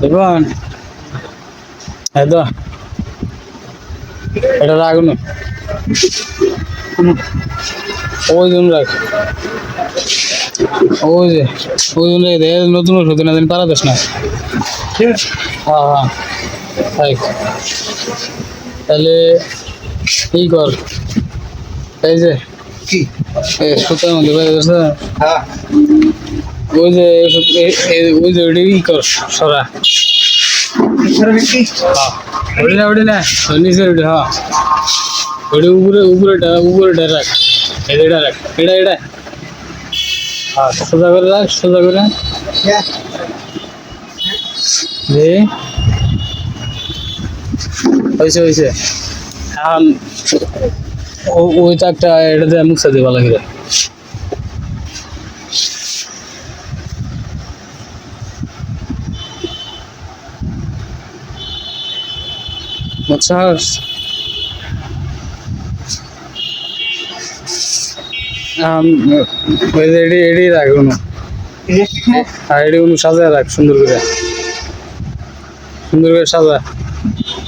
দেখুন এটা রাখুন। ওই জন্য রাখ। ওই যে ওই জন্য নতুন ওষুধ না দিন পারা দিস না। হ্যাঁ হ্যাঁ। তাহলে ই কর? এই যে কি? সুতার মধ্যে হ্যাঁ। ওই যে ওই যে ওইটা ই কর, সরা। হ্যাঁ। ওটি না ওটি না নিচের ওটি হ্যাঁ। ওটি উপরে, উপরেটা উপরেটা রাখ। এটা রাখ, এটা এটা। হ্যাঁ সোজা করে রাখ, সোজা করে। যে হয়েছে হয়েছে। এখন ওই তাকটা এটা দিয়ে মুখটা দিবা লাগে বুঝছস এডি এডি রাখ কোনো এডি কোনো সাজায় রাখ, সুন্দর করে। সুন্দর করে সাজা।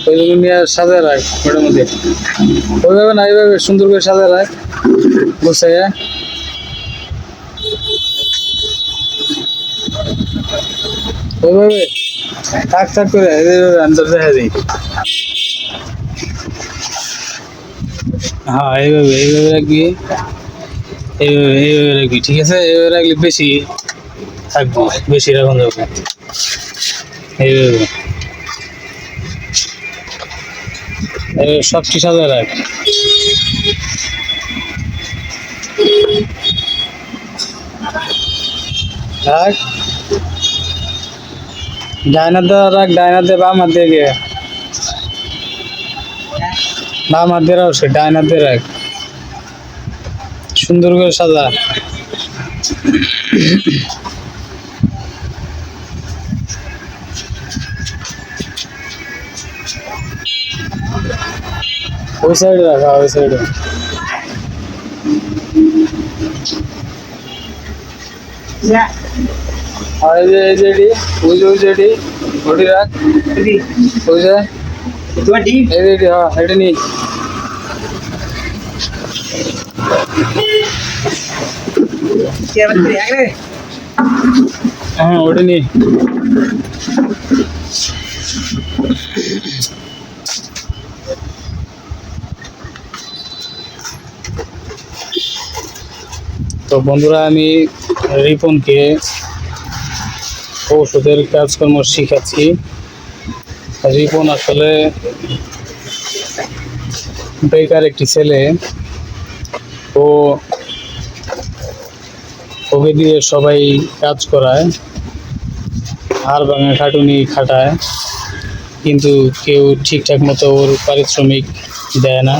ওই জন্য নিয়ে সাজায় রাখ, ওটার মধ্যে। ওইভাবে না, এইভাবে সুন্দর করে সাজায় রাখ। বুঝছে ওইভাবে? থাক থাক করে আন্দর দেখা দিই হ্যাঁ এইভাবে এইভাবে রাখবি। এইভাবে এইভাবে রাখবি, ঠিক আছে? এইভাবে রাখলে বেশি থাকব, বেশি রাখুন যাবে। এইভাবে। এইভাবে সবটি সাজা রাখ। রাখ ডাইনাতে রাখ ডাইনাতে বাম হাত দিয়ে গিয়ে। বাম হাত দিয়ে রাখ, সে ডাইনাতে রাখ সুন্দর করে সাজা। ওই সাইডে রাখা, ওই সাইডে আর এই যে এই যে এটি, ওই যে ওই যে এটি, ওটি রাখ ওই যে টোয়েন্টি এই যে এটি, হ্যাঁ এটা নি হ্যাঁ ওটা নি তো বন্ধুরা আমি রিপনকে ঔষধের কাজকর্ম শিখাচ্ছি। রিপন আসলে বেকার একটি ছেলে। ও ওকে দিয়ে সবাই কাজ করায়। হাড় ভাঙা, খাটুনি খাটায়। কিন্তু কেউ ঠিকঠাক মতো ওর পারিশ্রমিক দেয় না।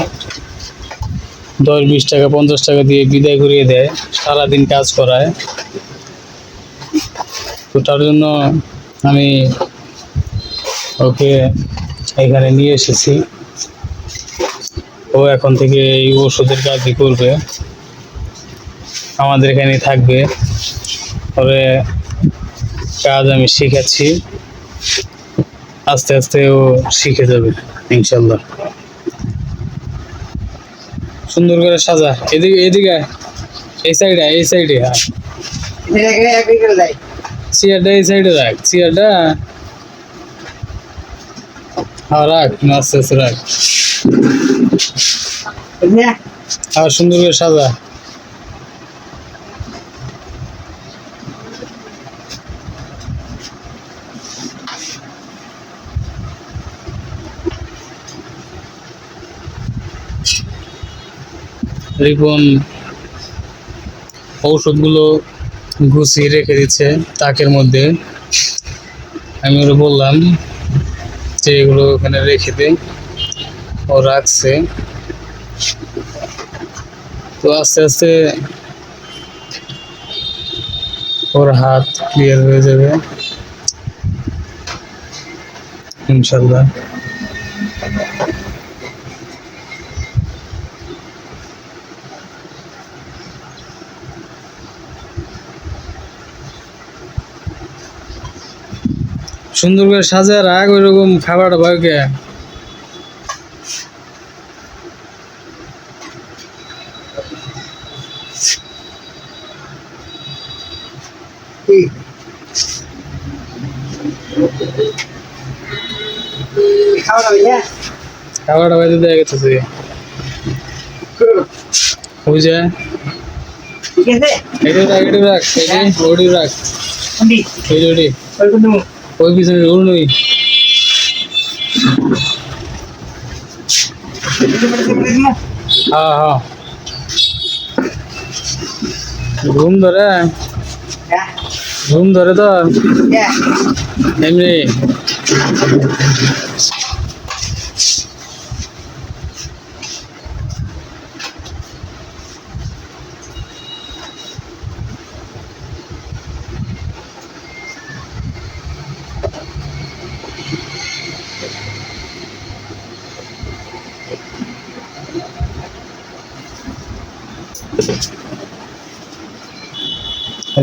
দশ, বিশ টাকা, পঞ্চাশ টাকা দিয়ে বিদায় করিয়ে দেয়। সারাদিন কাজ করায়। তো তার জন্য আমি ওকে এখানে নিয়ে এসেছি। ও এখন থেকে এই ওষুধের কাজই করবে। আমাদের এখানে থাকবে। তবে কাজ আমি শিখাচ্ছি। আস্তে আস্তে ও শিখে যাবে, ইনশাল্লাহ। সুন্দর করে সাজা। এদিকে এদিকে। এই সাইডে এই সাইডে হ্যাঁ চেয়ারটা এই সাইডে রাখ চেয়ারটা হ্যাঁ রাখ আস্তে রাখ। আর সুন্দর করে সাজা। রিপন, ঔষধগুলো গুছিয়ে রেখে দিচ্ছে তাকের মধ্যে। আমি ওরা বললাম যে এগুলো ওখানে রেখে দে, ও রাখছে। তো আস্তে আস্তে ওর হাত ক্লিয়ার হয়ে যাবে। ইনশাল্লাহ। সুন্দর করে সাজায় রাখ ওইরকম খাবারটা ভাইকে কি খাওয়া দাওয়া ভাইয়া খাবারটা বাইরে দেয়া গেছে যে ঠিক আছে এটা রাখ এটা রাখ ওটি রাখ কোনটি ওটি ওই কোন তুমি ওই পিছনে রুল নই হ্যাঁ হ্যাঁ ঘুম ধরে হ্যাঁ ঘুম ধরে তো হ্যাঁ এমনি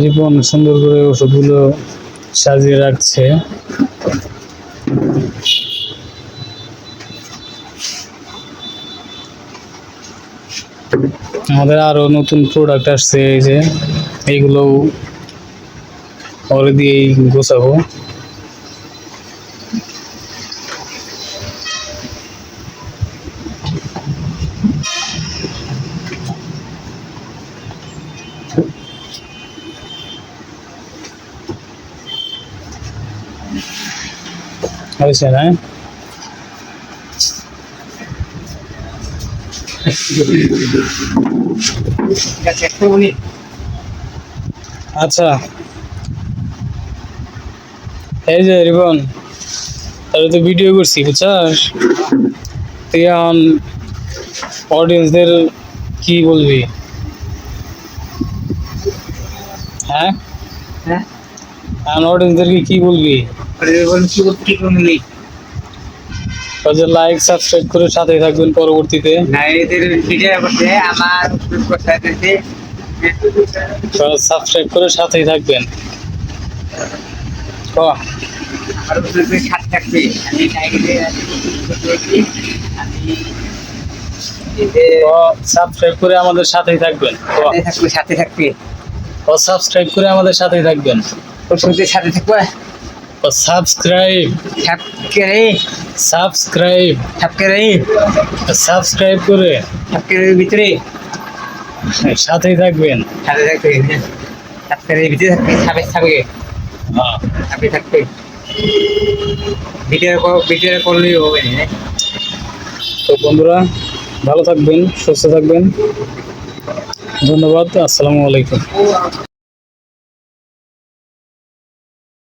রিপন সুন্দর করে ওষুধগুলো সাজিয়ে রাখছে। আমাদের আরও নতুন প্রোডাক্ট আসছে, এই যে এইগুলো অলরেডি গোছাবো। হয়েছে না আচ্ছা। এই যে রিবন তাহলে তো ভিডিও করছি বুঝছাস? তুই এখন অডিয়েন্সদের কি বলবি? হ্যাঁ? হ্যাঁ? অডিয়েন্সদেরকে কি বলবি? যে লাইক সাবস্ক্রাইব করে সাথে থাকবেন পরবর্তীতে। সাবস্ক্রাইব করে সাথেই থাকবেন। সাবস্ক্রাইব করে আমাদের সাথেই থাকবেন। সাথে থাকবে। সাবস্ক্রাইব করে আমাদের সাথেই থাকবেন। সাথে থাকবে। ও সাবস্ক্রাইব থাককে রে সাবস্ক্রাইব থাককে রে সাবস্ক্রাইব করে। থাককে রে ভিতরে। সাথেই থাকবেন। সাথে থাকবে। থাককে ভিতরে থাকবে হ্যাঁ। সাথে থাকবে। ভিডিও ভিডিও করলেই হবে তো বন্ধুরা ভালো থাকবেন সুস্থ থাকবেন। ধন্যবাদ আসসালামু আলাইকুম।